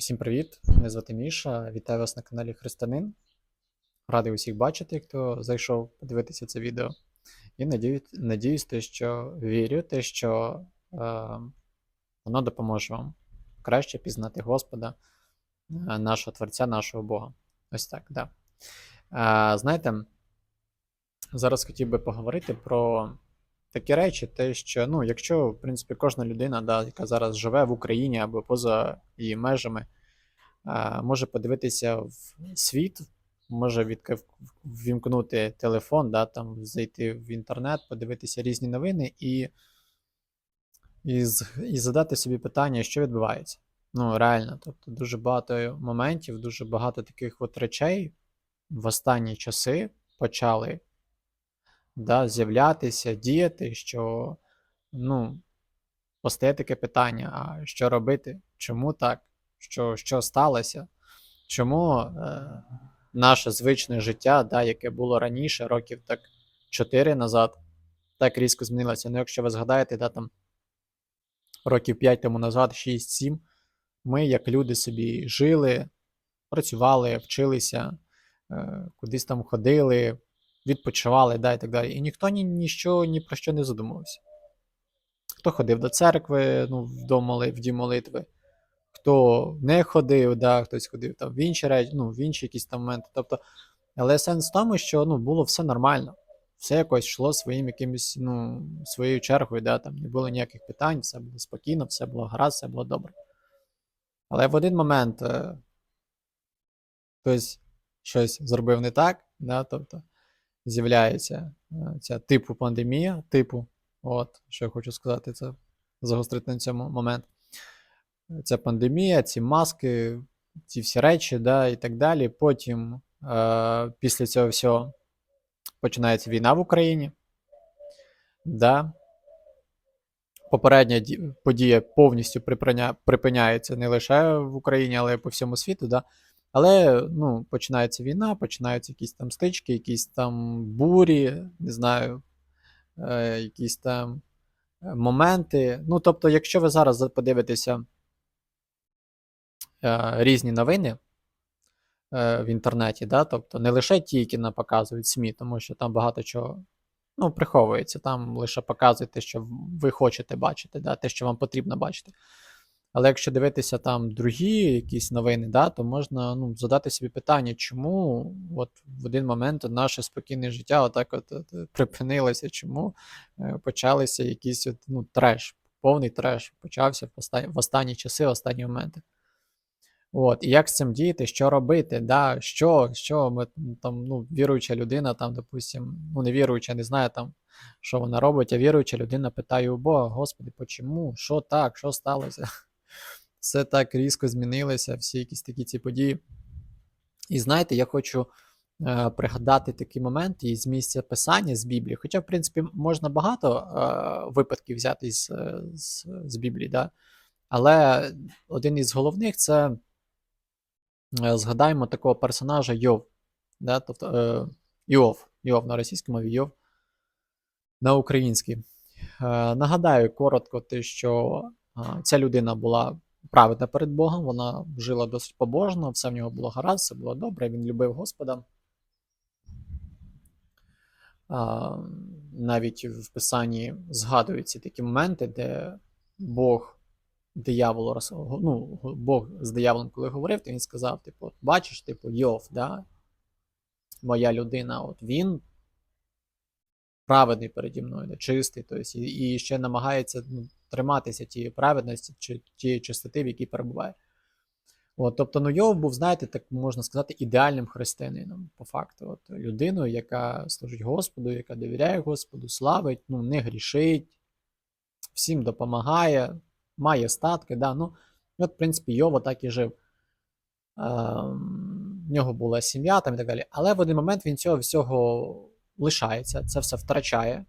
Усім привіт! Мене звати Міша. Вітаю вас на каналі Християнин. Радий усіх бачити, хто зайшов подивитися це відео. І надію, надіюсь, те, що вірю, те, що е, воно допоможе вам краще пізнати Господа, е, нашого Творця, нашого Бога. Ось так, да. Е, знаєте, зараз хотів би поговорити про такі речі, те, що, ну, якщо, в принципі, кожна людина, да, яка зараз живе в Україні або поза її межами, а, може подивитися в світ, може ввімкнути телефон, да, там, зайти в інтернет, подивитися різні новини і, і, і задати собі питання, що відбувається. Ну, реально, тобто дуже багато моментів, дуже багато таких от речей в останні часи почали да, з'являтися, діяти, що ну, постає таке питання: а що робити? Чому так? Що, що сталося? Чому е, наше звичне життя, да, яке було раніше, років так 4 назад, так різко змінилося? Ну, якщо ви згадаєте, да, там років 5 тому назад, 6-7, ми, як люди, собі жили, працювали, вчилися, е, кудись там ходили, відпочивали, да, і так далі. І ніхто ні, ніщо, ні про що не задумувався. Хто ходив до церкви, ну, в дім молитви, хто не ходив, да, хтось ходив там в інші речі, ну, в інші якісь там моменти. Тобто, але сенс в тому, що ну, було все нормально. Все якось йшло своїм якимось, ну, своєю чергою, да, там не було ніяких питань, все було спокійно, все було гаразд, все було добре. Але в один момент е, хтось щось зробив не так, да, тобто з'являється е, ця типу пандемія, типу, от, що я хочу сказати, це загострити на цьому момент. Ця пандемія, ці маски, ці всі речі, да, і так далі. Потім е, після цього всього починається війна в Україні. Да. Попередня подія повністю припиня- припиняється не лише в Україні, але й по всьому світу. Да. Але ну, починається війна, починаються якісь там стички, якісь там бурі, не знаю, е, якісь там е, моменти. Ну, тобто, якщо ви зараз подивитеся е, різні новини е, в інтернеті, да, тобто не лише ті, які нам показують СМІ, тому що там багато чого ну, приховується, там лише показують те, що ви хочете бачити, да, те, що вам потрібно бачити. Але якщо дивитися там другі якісь новини, да, то можна ну, задати собі питання, чому от в один момент наше спокійне життя отак от, от, е, припинилося, чому е, почалися якісь от, ну, треш, повний треш почався в останні, в останні часи, в останні моменти. От, і як з цим діяти, що робити, да, що, що ми там, ну, віруюча людина, там, допустим, ну, не віруюча, не знаю там, що вона робить, а віруюча людина питає у Бога, Господи, почому? Що так, що сталося? Все так різко змінилося, всі якісь такі ці події. І знаєте, я хочу е, пригадати такий момент із місця писання з Біблії. Хоча, в принципі, можна багато е, випадків взяти з, е, з, з Біблії, да? але один із головних це е, згадаємо такого персонажа Йов. Да? Тобто, е, Йов, Йов на російській мові Йов на українській. Е, нагадаю коротко, те, що е, ця людина була праведна перед Богом, вона жила досить побожно, все в нього було гаразд, все було добре, він любив Господа. Навіть в Писанні згадуються такі моменти, де Бог дияволу ну, Бог з дияволом, коли говорив, то він сказав: типу, бачиш, типу, Йов, да? моя людина, от він праведний переді мною, чистий, тобто, і, і ще намагається ну, триматися тієї праведності чи тієї чистоти, в якій перебуває. От, тобто, ну, Йов був, знаєте, так можна сказати, ідеальним християнином, по факту. От, людиною, яка служить Господу, яка довіряє Господу, славить, ну, не грішить, всім допомагає, має статки. Да? Ну, от, в принципі, Йова так і жив. Ем, в нього була сім'я там і так далі. Але в один момент він цього всього лишається, це все втрачає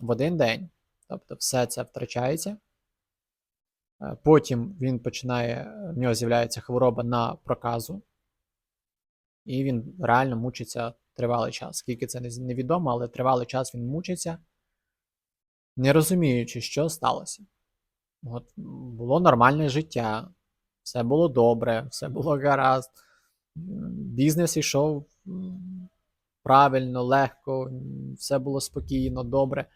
в один день. Тобто все це втрачається. Е, Потім він починає, в нього з'являється хвороба на проказу, і він реально мучиться тривалий час. Скільки це невідомо, але тривалий час він мучиться, не розуміючи, що сталося. От, було нормальне життя, все було добре, все було гаразд. Бізнес йшов правильно, легко, все було спокійно, добре.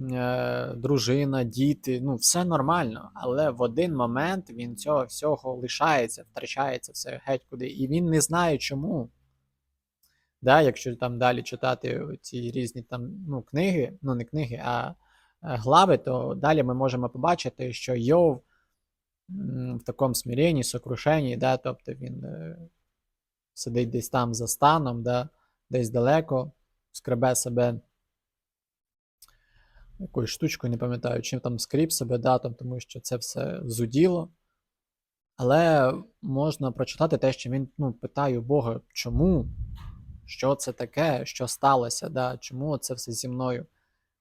Е, Дружина, діти, ну, все нормально. Але в один момент він цього всього лишається, втрачається все геть куди. І він не знає чому. Да, якщо там далі читати ці різні там, ну, книги, ну не книги, а е, глави, то далі ми можемо побачити, що Йов в такому смиренні, сокрушенні, да, тобто він е, сидить десь там за станом, да, десь далеко, скребе себе якоюсь штучкою, не пам'ятаю, чим там скріп себе, да, там, тому що це все зуділо. Але можна прочитати те, що він ну, питає Бога, чому? Що це таке, що сталося, да? чому це все зі мною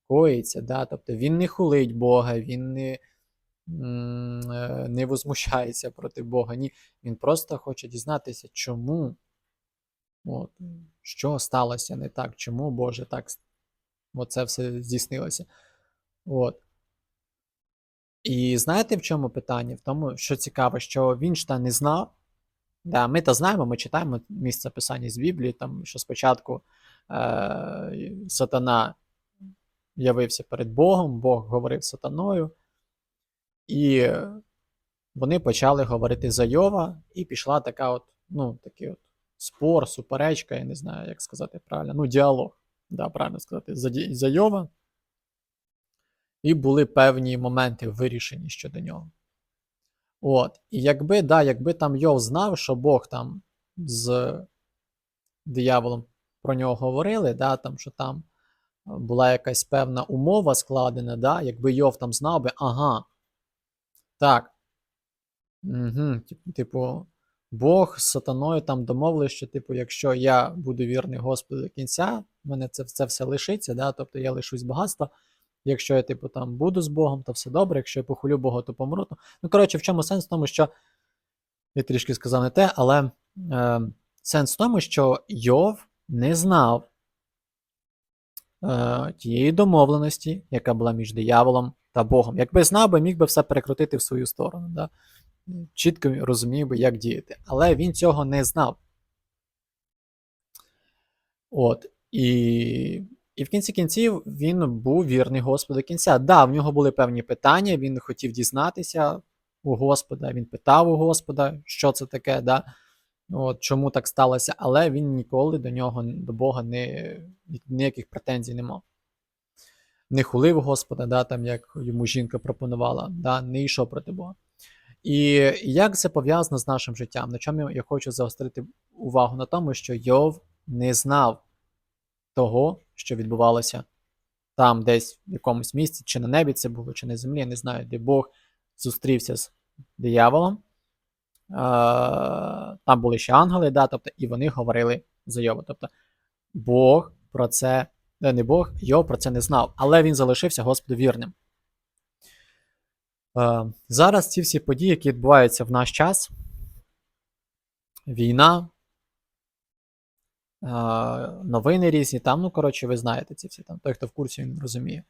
коїться. Да? Тобто він не хулить Бога, він не, е, не возмущається проти Бога. Ні. Він просто хоче дізнатися, чому. От, що сталося не так, чому Боже так оце все здійснилося. От. І знаєте, в чому питання? В тому, що цікаво, що він ж та не знав. Да, ми то знаємо, ми читаємо місце писання з Біблії, там, що спочатку е, сатана явився перед Богом, Бог говорив сатаною, і вони почали говорити за Йова, і пішла така от, ну, такий от спор, суперечка, я не знаю, як сказати правильно, ну, діалог, да, правильно сказати, за, за Йова. І були певні моменти вирішені щодо нього. От. І якби, да, якби там Йов знав, що Бог там з дияволом про нього говорили, да, там, що там е, була якась певна умова складена, да, якби Йов там знав би, ага, так. Угу, типу, Бог з сатаною там домовився, що, типу, якщо я буду вірний Господу до кінця, в мене це, це все лишиться, да, тобто я лишусь багатства. Якщо я, типу, там буду з Богом, то все добре, якщо я похулю Бога, то помру. Ну, коротше, в чому сенс в тому, що я трішки сказав не те, але е, сенс в тому, що Йов не знав е, тієї домовленості, яка була між дияволом та Богом. Якби знав би, міг би все перекрутити в свою сторону. Да? Чітко розумів би, як діяти. Але він цього не знав. От. І, і в кінці кінців він був вірний Господу до кінця. Да, в нього були певні питання, він хотів дізнатися у Господа, він питав у Господа, що це таке, да? От, чому так сталося, але він ніколи до нього, до Бога не, ніяких претензій не мав. Не хулив Господа, да, там, як йому жінка пропонувала, да, не йшов проти Бога. І як це пов'язано з нашим життям? На чому я хочу заострити увагу на тому, що Йов не знав того, що відбувалося там, десь в якомусь місці, чи на небі це було, чи на землі, я не знаю, де Бог зустрівся з дияволом. Там були ще ангели, да, тобто, і вони говорили за Йова. Тобто Бог про це, е, не Бог, Йов про це не знав, але він залишився Господу вірним. Зараз ці всі події, які відбуваються в наш час, війна, новини різні, там, ну, коротше, ви знаєте ці всі там, той, хто в курсі, він розуміє.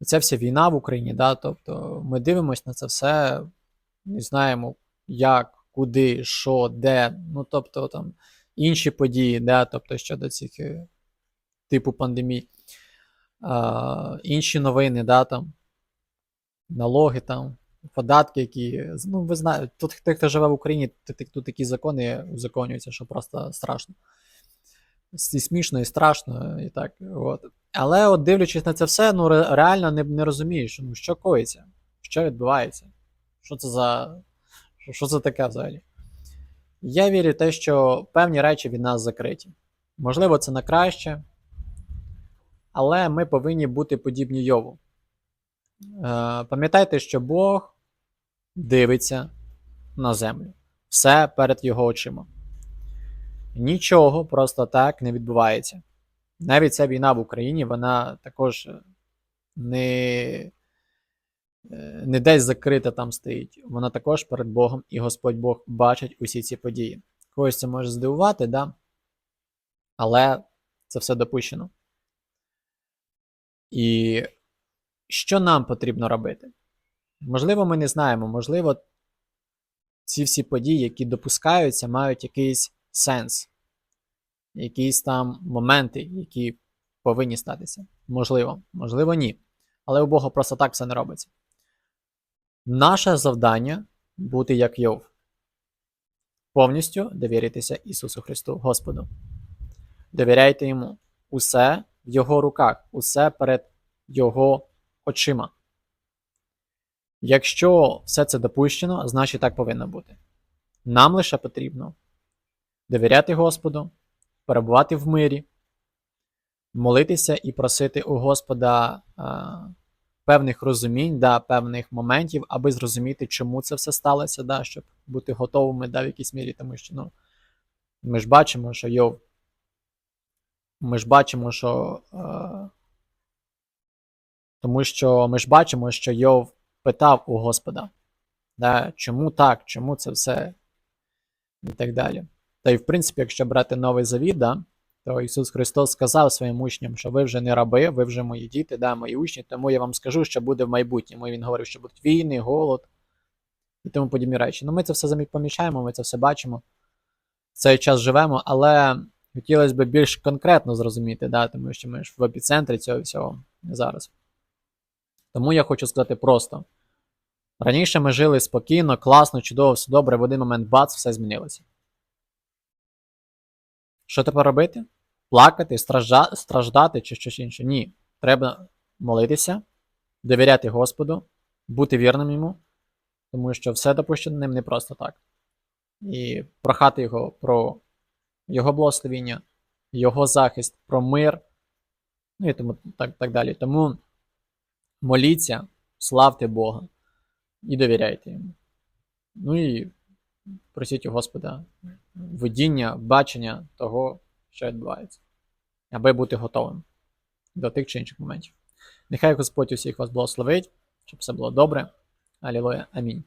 Ця вся війна в Україні, да, тобто ми дивимося на це все, не знаємо, як, куди, що, де, ну, тобто там інші події, да, тобто щодо цих е, типу пандемій, е, інші новини, да, там, налоги там, податки, які. Ну, ви знаєте, тут хто, хто живе в Україні, тут, тут такі закони узаконюються, що просто страшно. І смішно, і страшно, і так. От. Але от дивлячись на це все, ну реально не, не розумієш, ну, що коїться, що відбувається, що це за. Що, це таке взагалі? Я вірю в те, що певні речі від нас закриті. Можливо, це на краще, але ми повинні бути подібні Йову. Е, пам'ятайте, що Бог дивиться на землю. Все перед його очима. Нічого просто так не відбувається. Навіть ця війна в Україні, вона також е, не, е, не десь закрита там стоїть. Вона також перед Богом, і Господь Бог бачить усі ці події. Когось це може здивувати, да? але це все допущено. І що нам потрібно робити? Можливо, ми не знаємо, можливо, ці всі події, які допускаються, мають якийсь сенс, якісь там моменти, які повинні статися. Можливо, можливо, ні. Але у Бога просто так все не робиться. Наше завдання бути як Йов. Повністю довіритися Ісусу Христу, Господу. Довіряйте Йому. Усе в Його руках, усе перед Його очима. Якщо все це допущено, значить так повинно бути. Нам лише потрібно довіряти Господу, перебувати в мирі, молитися і просити у Господа а, певних розумінь, да, певних моментів, аби зрозуміти, чому це все сталося, да, щоб бути готовими да, в якійсь мірі, тому що ну, ми ж бачимо, що Йов, ми ж бачимо, що. Е, тому що ми ж бачимо, що Йов питав у Господа, да, чому так, чому це все і так далі. Та й в принципі, якщо брати новий завіт, да, то Ісус Христос сказав своїм учням, що ви вже не раби, ви вже мої діти, да, мої учні, тому я вам скажу, що буде в майбутньому. І Він говорив, що будуть війни, голод і тому подібні речі. Ну, ми це все помічаємо, ми це все бачимо. В цей час живемо, але хотілося б більш конкретно зрозуміти, да, тому що ми ж в епіцентрі цього всього зараз. Тому я хочу сказати просто: раніше ми жили спокійно, класно, чудово, все добре, в один момент бац, все змінилося. Що тепер робити? Плакати, стражда... страждати чи щось інше? Ні. Треба молитися, довіряти Господу, бути вірним йому, тому що все допущено ним не просто так. І прохати його про його благословіння, його захист, про мир, ну і тому так, так далі. Тому моліться, славте Бога і довіряйте йому. Ну і просіть у Господа видіння, бачення того, що відбувається, аби бути готовим до тих чи інших моментів. Нехай Господь усіх вас благословить, щоб все було добре. Алілуя. Амінь.